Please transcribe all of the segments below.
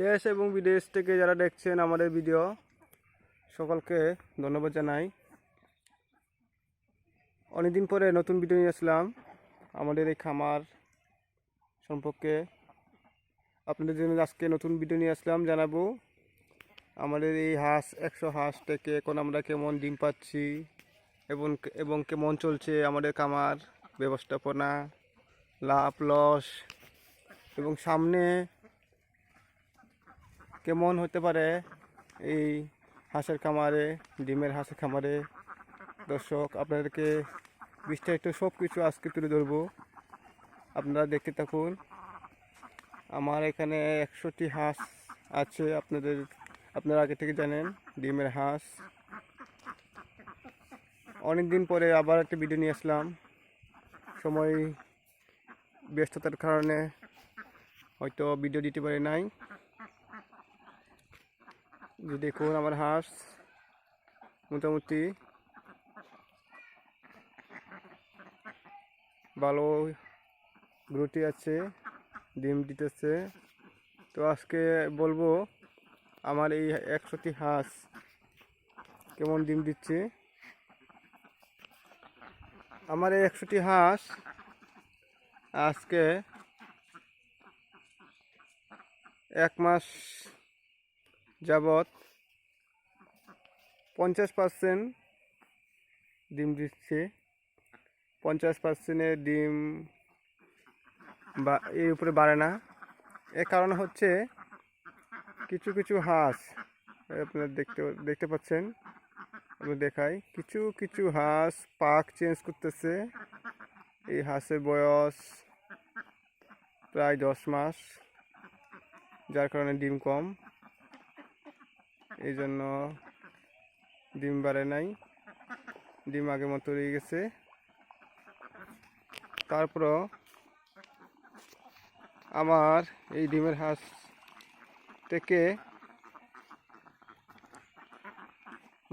দেশ এবং বিদেশ থেকে যারা দেখছেন আমাদের ভিডিও সকলকে ধন্যবাদ জানাই। অনেকদিন পরে নতুন ভিডিও নিয়ে আসলাম। আমাদের এই খামার সম্পর্কে আপনাদের জন্য আজকে নতুন ভিডিও নিয়ে আসলাম, জানাব। আমাদের এই হাঁস, একশো হাঁস থেকে এখন আমরা কেমন ডিম পাচ্ছি এবং এবং কেমন চলছে আমাদের খামার, ব্যবস্থাপনা, লাভ, লস এবং সামনে কেমন হতে পারে এই হাঁসের খামারে, ডিমের হাঁসের খামারে? দর্শক, আপনাদেরকে বিস্তারিত সব কিছু আজকে তুলে ধরবো। আপনারা দেখতে থাকুন, আমার এখানে একশোটি হাঁস আছে, আপনাদের, আপনারা আগে থেকে জানেন, ডিমের হাঁস। অনেক দিন পরে আবার একটা ভিডিও নিয়ে আসলাম। সময় ব্যস্ততার কারণে হয়তো ভিডিও দিতে পারি নাই। দেখুন আমার হাঁস, মোটামুটি ভালো গ্রুটি আছে, ডিম দিতেছে। তো আজকে বলব, আমার এই একশোটি হাঁস কেমন ডিম দিচ্ছে? আমার এই একশোটি হাঁস আজকে এক মাস যাবৎ পঞ্চাশ পার্সেন্ট ডিম দিচ্ছে। পঞ্চাশ পার্সেন্টের ডিম বা এর উপরে বাড়ে না। এর কারণ হচ্ছে কিছু কিছু হাঁস আপনারা দেখতে দেখতে পাচ্ছেন, আমি দেখাই। কিছু কিছু হাঁস পাক চেঞ্জ করতেছে। এই হাঁসের বয়স প্রায় দশ মাস, যার কারণে ডিম কম। এই জন্য ডিম বাড়ে নাই। ডিম আগের মতো রয়ে গেছে। তারপরও আমার এই ডিমের হাঁস থেকে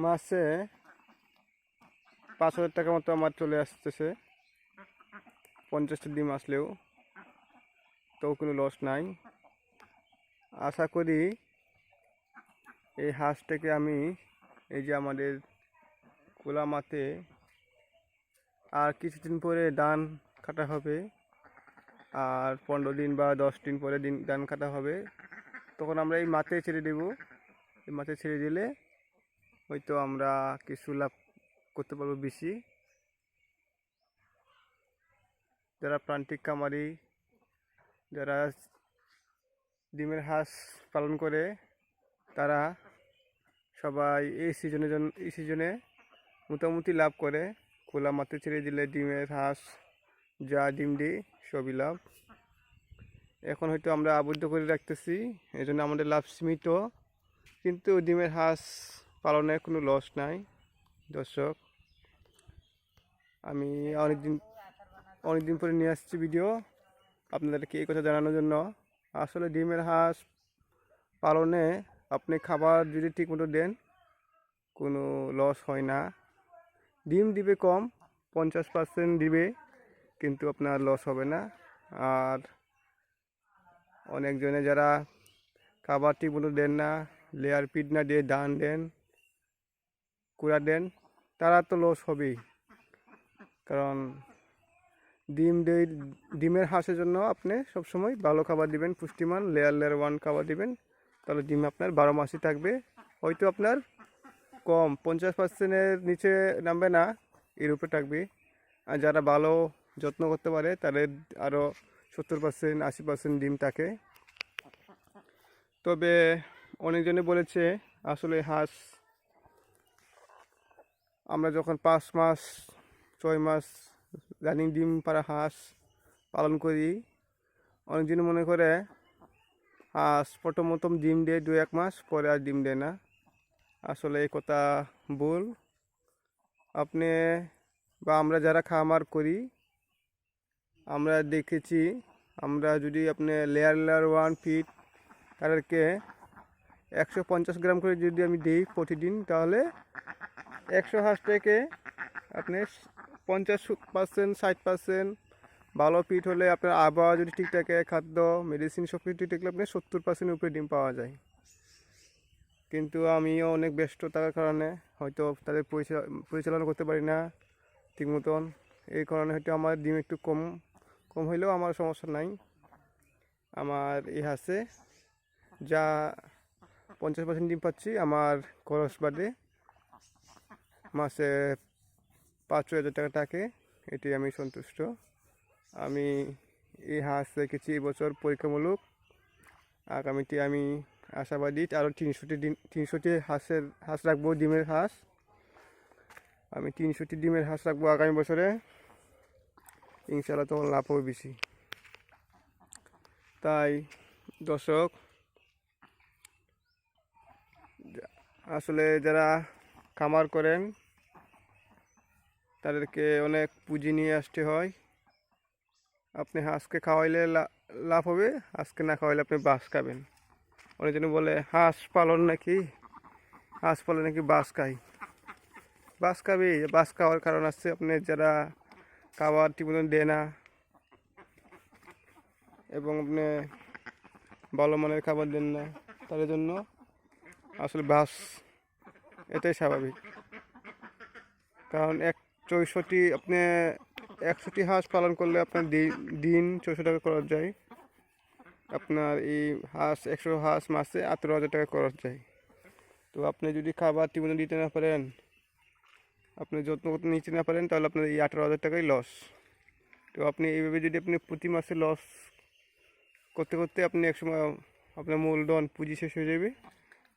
মাসে পাঁচ হাজার টাকা মতো আমার চলে আসতেছে। পঞ্চাশটা ডিম আসলেও, তো কোনো লস নাই। আশা করি এই হাঁসটাকে আমি এই যে আমাদের কোলামাতে আর কিছুদিন পরে ধান কাটা হবে। আর পনেরো দিন বা দশ দিন পরে দিন ধান কাটা হবে। তখন আমরা এই মাঠে ছেড়ে দেব। এই মাঠে ছেড়ে দিলে হয়তো আমরা কিছু লাভ করতে পারব বেশি। যারা প্রান্তিক কামারি যারা ডিমের হাঁস পালন করে, তারা সবাই এই সিজনে এই সিজনে মোটামুটি লাভ করে। খোলা মাঠে ছেড়ে দিলে ডিমের হাঁস, যা ডিম দিই, সবই লাভ। এখন হয়তো আমরা আবদ্ধ করে রাখতেছি এই জন্য আমাদের লাভ সীমিত। কিন্তু ডিমের হাঁস পালনে কোনো লস নাই, দর্শক। আমি অনেকদিন অনেকদিন পরে নিয়ে আসছি ভিডিও আপনাদেরকে এই কথা জানানোর জন্য। আসলে ডিমের হাঁস পালনে আপনি খাবার যদি ঠিকমতো দেন, কোনো লস হয় না। ডিম দিবে কম, পঞ্চাশ পার্সেন্ট দিবে, কিন্তু আপনার লস হবে না। আর অনেকজনে যারা খাবার ঠিকমতো দেন না লেয়ার পিট না দিয়ে ধান দেন, কুড়া দেন, তারা তো লস হবেই। কারণ ডিম ডিমের হাঁসের জন্য আপনি সবসময় ভালো খাবার দিবেন, পুষ্টিমান লেয়ার লেয়ার ওয়ান খাবার দিবেন। তাহলে ডিম আপনার বারো মাসই থাকবে। হয়তো আপনার কম, পঞ্চাশ পার্সেন্টের নিচে নামবে না, এর উপরে থাকবে। আর যারা ভালো যত্ন করতে পারে, তাদের আরও সত্তর পার্সেন্ট আশি পার্সেন্ট ডিম থাকে। তবে অনেকজনে বলেছে, আসলে হাঁস আমরা যখন পাঁচ মাস, ছয় মাস রানিং ডিম পাড়া হাঁস পালন করি, অনেকজন মনে করে হাঁস প্রথম প্রথম ডিম দেয় দু এক মাস, পরে আর ডিম দেয় না। আসলে এই কথা ভুল। আপনি বা আমরা যারা খামার করি, আমরা দেখেছি, আমরা যদি আপনি লেয়ার লেয়ার ওয়ান ফিট তাদেরকে একশো পঞ্চাশ গ্রাম করে যদি আমি দিই প্রতিদিন, তাহলে একশো হাঁস থেকে আপনি পঞ্চাশ পার্সেন্ট, ষাট পার্সেন্ট ভালো ফিট হলে আপনার আবহাওয়া যদি ঠিক থাকে, খাদ্য মেডিসিন সব কিছু ঠিক থাকলে আপনি সত্তর পার্সেন্ট উপরে ডিম পাওয়া যায়। কিন্তু আমিও অনেক ব্যস্ত থাকার কারণে হয়তো তাদের পরিচা- পরিচালনা করতে পারি না ঠিক মতন। এই কারণে হয়তো আমার ডিম একটু কম কম হইলেও আমার সমস্যা নাই। আমার এই হাসে যা পঞ্চাশ পার্সেন্ট ডিম পাচ্ছি, আমার খরচ বাদে মাসে পাঁচ ছয় হাজার টাকা থাকে এটি আমি সন্তুষ্ট। আমি এই হাঁস রেখেছি এবছর পরীক্ষামূলক। আগামীতে আমি আশাবাদী আরও তিনশোটি ডিম, তিনশোটি হাঁসের হাঁস রাখব, ডিমের হাঁস। আমি তিনশোটি ডিমের হাঁস রাখব আগামী বছরে। ইনশাল্লাহ তখন লাভ হবে বেশি। তাই দর্শক, আসলে যারা খামার করেন, তাদেরকে অনেক পুঁজি নিয়ে আসতে হয়। আপনি হাঁসকে খাওয়াইলে লাভ হবে হাঁসকে না খাওয়াইলে আপনি বাস খাবেন। অনেকজন বলে, হাঁস পালন নাকি? হাঁস পালন নাকি বাস খাই। বাস খাবি বাস খাওয়ার কারণ আছে আপনি যারা খাবার ঠিক মতন দেয় না, এবং আপনি ভালো মানের খাবার দেন না, তাদের জন্য আসলে বাস এটাই স্বাভাবিক। কারণ এক চৌষট্টি আপনি একশোটি হাঁস পালন করলে আপনার দিন ছশো টাকা খরচ যায়। আপনার এই হাঁস, একশো হাঁস মাসে আঠেরো হাজার টাকা খরচ যায়। তো আপনি যদি খাবার ঠিকমতো দিতে না পারেন, আপনি যত্ন করতে নিতে না পারেন, তাহলে আপনার এই আঠেরো হাজার টাকাই লস তো আপনি এইভাবে যদি আপনি প্রতি মাসে লস করতে করতে আপনি একসময় আপনার মূলধন পুঁজি শেষ হয়ে যাবে,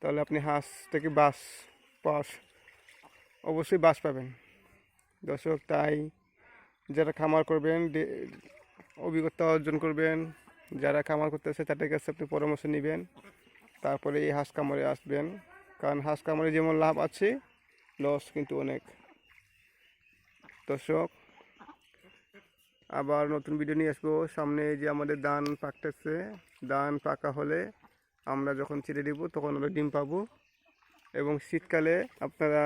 তাহলে আপনি হাঁস থেকে বাস পাস অবশ্যই বাস পাবেন। দর্শক, তাই যারা খামার করবেন অভিজ্ঞতা অর্জন করবেন, যারা খামার করতেছে তাদের কাছে আপনি পরামর্শ নেবেন, তারপরে এই হাঁস কামারে আসবেন। কারণ হাঁস কামারে যেমন লাভ আছে লস কিন্তু অনেক। দর্শক, আবার নতুন ভিডিও নিয়ে আসব। সামনে যে আমাদের দান পাকতেছে দান পাকা হলে আমরা যখন ছেড়ে দিব, তখন আমরা ডিম পাবো। এবং শীতকালে আপনারা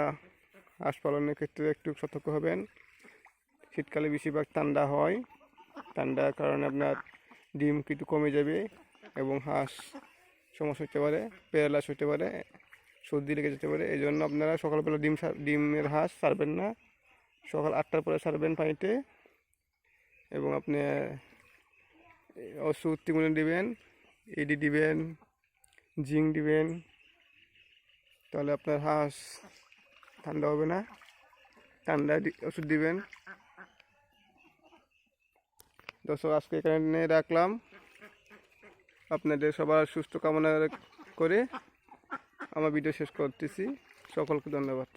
হাঁস পালনের ক্ষেত্রে একটু সতর্ক হবেন। শীতকালে বেশিরভাগ ঠান্ডা হয়। ঠান্ডার কারণে আপনার ডিম কিন্তু কমে যাবে এবং হাঁস সমস্যা হতে পারে প্যারালাস হতে পারে, সর্দি লেগে যেতে পারে। এই জন্য আপনারা সকালবেলা ডিম ডিমের হাঁস ছাড়বেন না। সকাল আটটার পরে ছাড়বেন পানিতে এবং আপনি ওষুধ তিগুনে দিবেন এডি দিবেন, জিঙ্ক দিবেন, তাহলে আপনার হাঁস ঠান্ডা হবে না। ঠান্ডা ওষুধ দিবেন। দর্শক, আজকে এখানে রাখলাম। আপনাদের সবার সুস্থ কামনা করে আমার ভিডিও শেষ করতেছি। সকলকে ধন্যবাদ।